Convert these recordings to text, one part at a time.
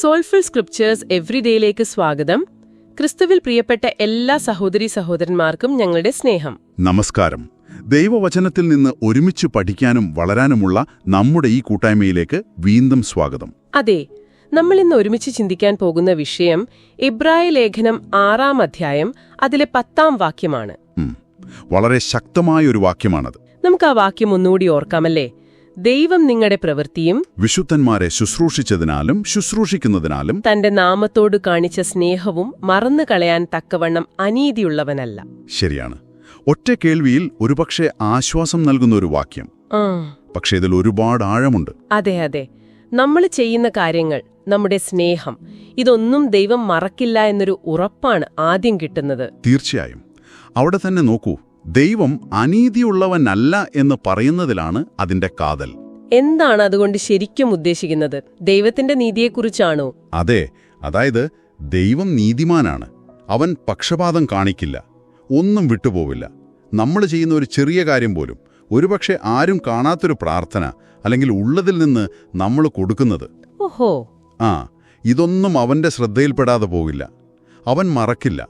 Soulful scriptures എവ്രിഡേയിലേക്ക് സ്വാഗതം. ക്രിസ്തുവിൽ പ്രിയപ്പെട്ട എല്ലാ സഹോദരി സഹോദരന്മാർക്കും ഞങ്ങളുടെ സ്നേഹം. നമസ്കാരം. ദൈവവചനത്തിൽ നിന്ന് ഒരുമിച്ച് പഠിക്കാനും വളരാനുമുള്ള നമ്മുടെ ഈ കൂട്ടായ്മയിലേക്ക് വീണ്ടും സ്വാഗതം. അതെ നമ്മൾ ഇന്ന് ഒരുമിച്ച് ചിന്തിക്കാൻ പോകുന്ന വിഷയം ഇബ്രായ ലേഖനം ആറാം അധ്യായം അതിലെ പത്താം വാക്യമാണ്. വളരെ ശക്തമായ ഒരു വാക്യമാണത്. നമുക്ക് ആ വാക്യം ഒന്നുകൂടി ഓർക്കാമല്ലേ? ദൈവം നിങ്ങളുടെ പ്രവൃത്തിയും വിശുദ്ധന്മാരെ ശുശ്രൂഷിച്ചതിനാലും ശുശ്രൂഷിക്കുന്നതിനാലും തന്റെ നാമത്തോട് കാണിച്ച സ്നേഹവും മറന്നു കളയാൻ തക്കവണ്ണം അനീതിയുള്ളവനല്ല. ശരിയാണ്. ഒറ്റ കേൾവിയിൽ ഒരുപക്ഷെ ആശ്വാസം നൽകുന്ന ഒരു വാക്യം. പക്ഷേ ഇതിൽ ഒരുപാട് ആഴമുണ്ട്. അതെ അതെ. നമ്മൾ ചെയ്യുന്ന കാര്യങ്ങൾ നമ്മുടെ സ്നേഹം ഇതൊന്നും ദൈവം മറക്കില്ല എന്നൊരു ഉറപ്പാണ് ആദ്യം കിട്ടുന്നത്. തീർച്ചയായും. അവിടെ തന്നെ നോക്കൂ. ദൈവം അനീതിയുള്ളവനല്ല എന്ന് പറയുന്നതിലാണ് അതിന്റെ കാതൽ. എന്താണ് അതുകൊണ്ട് ശരിക്കും ഉദ്ദേശിക്കുന്നത്? ദൈവത്തിന്റെ നീതിയെക്കുറിച്ചാണോ? അതെ അതായത് ദൈവം നീതിമാനാണ്. അവൻ പക്ഷപാതം കാണിക്കില്ല ഒന്നും വിട്ടുപോവില്ല. നമ്മൾ ചെയ്യുന്ന ഒരു ചെറിയ കാര്യം പോലും ഒരുപക്ഷെ ആരും കാണാത്തൊരു പ്രാർത്ഥന അല്ലെങ്കിൽ ഉള്ളതിൽ നിന്ന് നമ്മൾ കൊടുക്കുന്നത്. ഓഹോ. ആ ഇതൊന്നും അവന്റെ ശ്രദ്ധയിൽപ്പെടാതെ പോകില്ല അവൻ മറക്കില്ല.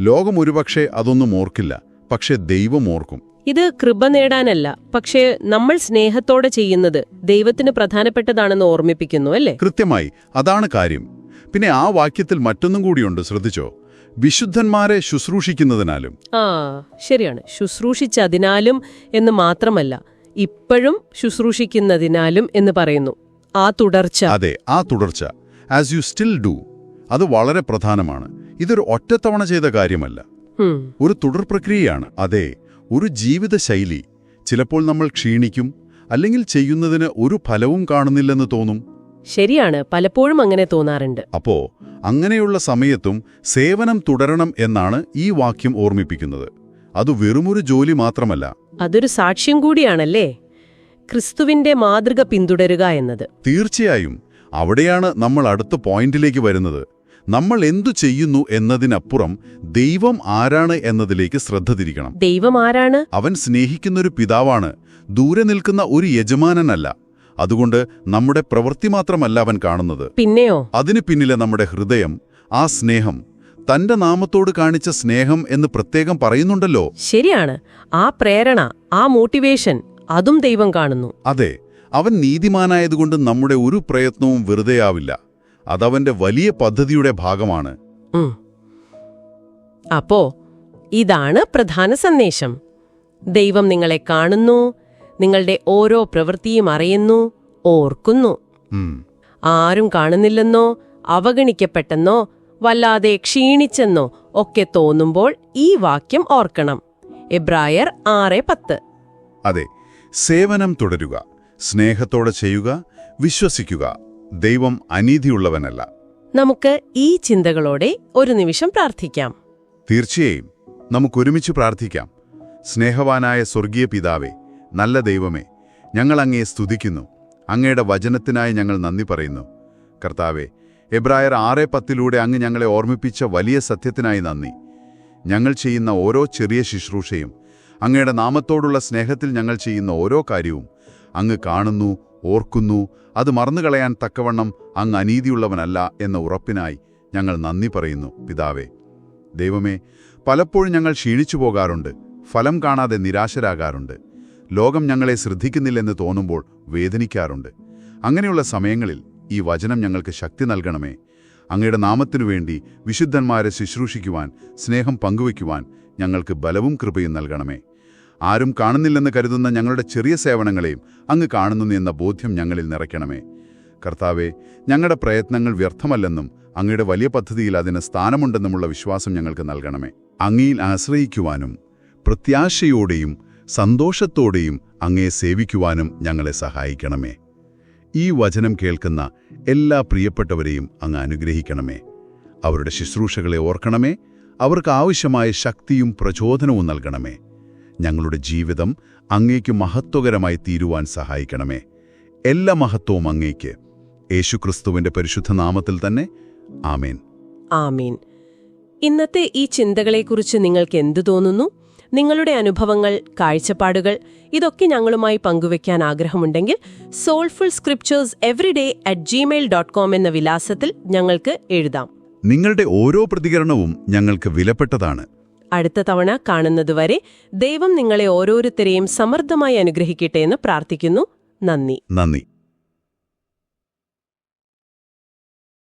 ലോകം ഒരുപക്ഷെ അതൊന്നും ഓർക്കില്ല. പക്ഷെ ദൈവം ഓർക്കും. ഇത് കൃപ നേടാനല്ല പക്ഷേ നമ്മൾ സ്നേഹത്തോടെ ചെയ്യുന്നത് ദൈവത്തിന് പ്രധാനപ്പെട്ടതാണെന്ന് ഓർമ്മിപ്പിക്കുന്നു അല്ലേ? കൃത്യമായി അതാണ് കാര്യം. പിന്നെ ആ വാക്യത്തിൽ മറ്റൊന്നും കൂടിയുണ്ട് ശ്രദ്ധിച്ചോ? വിശുദ്ധന്മാരെ ശുശ്രൂഷിക്കുന്നതിനാലും. ആ ശരിയാണ്. ശുശ്രൂഷിച്ചതിനാലും എന്ന് മാത്രമല്ല ഇപ്പോഴും ശുശ്രൂഷിക്കുന്നതിനാലും എന്ന് പറയുന്നു. ആ തുടർച്ച. അതെ ആ തുടർച്ച. ആസ് യു സ്റ്റിൽ ഡു അത് വളരെ പ്രധാനമാണ്. ഇതൊരു ഒറ്റത്തവണ ചെയ്ത കാര്യമല്ല. ഒരു തുടർ പ്രക്രിയയാണ്. അതെ ഒരു ജീവിതശൈലി. ചിലപ്പോൾ നമ്മൾ ക്ഷീണിക്കും അല്ലെങ്കിൽ ചെയ്യുന്നതിന് ഒരു ഫലവും കാണുന്നില്ലെന്ന് തോന്നും. ശരിയാണ് പലപ്പോഴും അങ്ങനെ തോന്നാറുണ്ട്. അപ്പോ അങ്ങനെയുള്ള സമയത്തും സേവനം തുടരണം എന്നാണ് ഈ വാക്യം ഓർമ്മിപ്പിക്കുന്നത്. അത് വെറുമൊരു ജോലി മാത്രമല്ല. അതൊരു സാക്ഷ്യം കൂടിയാണല്ലേ? ക്രിസ്തുവിന്റെ മാതൃക പിന്തുടരുക എന്നത്. തീർച്ചയായും അവിടെയാണ് നമ്മൾ അടുത്ത പോയിന്റിലേക്ക് വരുന്നത്. നമ്മൾ എന്തു ചെയ്യുന്നു എന്നതിനപ്പുറം ദൈവം ആരാണ് എന്നതിലേക്ക് ശ്രദ്ധ തിരിക്കണം. ദൈവം ആരാണ്? അവൻ സ്നേഹിക്കുന്നൊരു പിതാവാണ് ദൂരെ നിൽക്കുന്ന ഒരു യജമാനനല്ല. അതുകൊണ്ട് നമ്മുടെ പ്രവൃത്തി മാത്രമല്ല അവൻ കാണുന്നത്. പിന്നെയോ? അതിനു പിന്നിലെ നമ്മുടെ ഹൃദയം ആ സ്നേഹം തന്റെ നാമത്തോട് കാണിച്ച സ്നേഹം എന്ന് പ്രത്യേകം പറയുന്നുണ്ടല്ലോ. ശരിയാണ്. ആ പ്രേരണ ആ മോട്ടിവേഷൻ അതും ദൈവം കാണുന്നു. അതെ അവൻ നീതിമാനായതുകൊണ്ട് നമ്മുടെ ഒരു പ്രയത്നവും വെറുതെയാവില്ല. അതവന്റെ വലിയ പദ്ധതിയുടെ ഭാഗമാണ്. അപ്പോ ഇതാണ് പ്രധാന സന്ദേശം. ദൈവം നിങ്ങളെ കാണുന്നു നിങ്ങളുടെ ഓരോ പ്രവൃത്തിയും അറിയുന്നു ഓർക്കുന്നു. ആരും കാണുന്നില്ലെന്നോ അവഗണിക്കപ്പെട്ടെന്നോ വല്ലാതെ ക്ഷീണിച്ചെന്നോ ഒക്കെ തോന്നുമ്പോൾ ഈ വാക്യം ഓർക്കണം. എബ്രായർ ആറ് പത്ത്. അതെ സേവനം തുടരുക സ്നേഹത്തോടെ ചെയ്യുക വിശ്വസിക്കുക. ദൈവം അനീതിയുള്ളവനല്ല. നമുക്ക് ഈ ചിന്തകളോടെ ഒരു നിമിഷം പ്രാർത്ഥിക്കാം. തീർച്ചയായും നമുക്കൊരുമിച്ച് പ്രാർത്ഥിക്കാം. സ്നേഹവാനായ സ്വർഗീയ പിതാവേ നല്ല ദൈവമേ ഞങ്ങൾ അങ്ങയെ സ്തുതിക്കുന്നു. അങ്ങയുടെ വചനത്തിനായി ഞങ്ങൾ നന്ദി പറയുന്നു. കർത്താവെ എബ്രായർ ആറ് പത്തിലൂടെ അങ്ങ് ഞങ്ങളെ ഓർമ്മിപ്പിച്ച വലിയ സത്യത്തിനായി നന്ദി. ഞങ്ങൾ ചെയ്യുന്ന ഓരോ ചെറിയ ശുശ്രൂഷയും അങ്ങയുടെ നാമത്തോടുള്ള സ്നേഹത്തിൽ ഞങ്ങൾ ചെയ്യുന്ന ഓരോ കാര്യവും അങ്ങ് കാണുന്നു ഓർക്കുന്നു അത് മറന്നുകളയാൻ തക്കവണ്ണം അങ്ങ് അനീതിയുള്ളവനല്ല എന്ന ഉറപ്പിനായി ഞങ്ങൾ നന്ദി പറയുന്നു പിതാവേ. ദൈവമേ പലപ്പോഴും ഞങ്ങൾ ക്ഷീണിച്ചു പോകാറുണ്ട് ഫലം കാണാതെ നിരാശരാകാറുണ്ട്. ലോകം ഞങ്ങളെ ശ്രദ്ധിക്കുന്നില്ലെന്ന് തോന്നുമ്പോൾ വേദനിക്കാറുണ്ട്. അങ്ങനെയുള്ള സമയങ്ങളിൽ ഈ വചനം ഞങ്ങൾക്ക് ശക്തി നൽകണമേ. അങ്ങയുടെ നാമത്തിനു വേണ്ടി വിശുദ്ധന്മാരെ ശുശ്രൂഷിക്കുവാൻ സ്നേഹം പങ്കുവയ്ക്കുവാൻ ഞങ്ങൾക്ക് ബലവും കൃപയും നൽകണമേ. ആരും കാണുന്നില്ലെന്ന് കരുതുന്ന ഞങ്ങളുടെ ചെറിയ സേവനങ്ങളെയും അങ്ങ് കാണുന്നു എന്ന ബോധ്യം ഞങ്ങളിൽ നിറയ്ക്കണമേ. കർത്താവെ ഞങ്ങളുടെ പ്രയത്നങ്ങൾ വ്യർത്ഥമല്ലെന്നും അങ്ങയുടെ വലിയ പദ്ധതിയിൽ അതിന് സ്ഥാനമുണ്ടെന്നുമുള്ള വിശ്വാസം ഞങ്ങൾക്ക് നൽകണമേ. അങ്ങയിൽ ആശ്രയിക്കുവാനും പ്രത്യാശയോടെയും സന്തോഷത്തോടെയും അങ്ങയെ സേവിക്കുവാനും ഞങ്ങളെ സഹായിക്കണമേ. ഈ വചനം കേൾക്കുന്ന എല്ലാ പ്രിയപ്പെട്ടവരെയും അങ്ങ് അനുഗ്രഹിക്കണമേ. അവരുടെ ശുശ്രൂഷകളെ ഓർക്കണമേ. അവർക്ക് ആവശ്യമായ ശക്തിയും പ്രചോദനവും നൽകണമേ. ഞങ്ങളുടെ ജീവിതം അങ്ങേക്ക് മഹത്വകരമായി തീരുവാൻ സഹായിക്കണമേ. എല്ലാ മഹത്വവും അങ്ങേക്ക് യേശുക്രിസ്തുവിന്റെ പരിശുദ്ധ നാമത്തിൽ തന്നെ. ആമേൻ. ആമീൻ. ഇന്നത്തെ ഈ ചിന്തകളെക്കുറിച്ച് നിങ്ങൾക്ക് എന്തു തോന്നുന്നു? നിങ്ങളുടെ അനുഭവങ്ങൾ കാഴ്ചപ്പാടുകൾ ഇതൊക്കെ ഞങ്ങളുമായി പങ്കുവയ്ക്കാൻ ആഗ്രഹമുണ്ടെങ്കിൽ soulful scripters everyday at Gmail dot com എന്ന വിലാസത്തിൽ ഞങ്ങൾക്ക് എഴുതാം. നിങ്ങളുടെ ഓരോ പ്രതികരണവും ഞങ്ങൾക്ക് വിലപ്പെട്ടതാണ്. അടുത്ത തവണ കാണുന്നതുവരെ ദൈവം നിങ്ങളെ ഓരോരുത്തരെയും സമൃദ്ധമായി അനുഗ്രഹിക്കട്ടെ എന്ന് പ്രാർത്ഥിക്കുന്നു. നന്ദി. നന്ദി.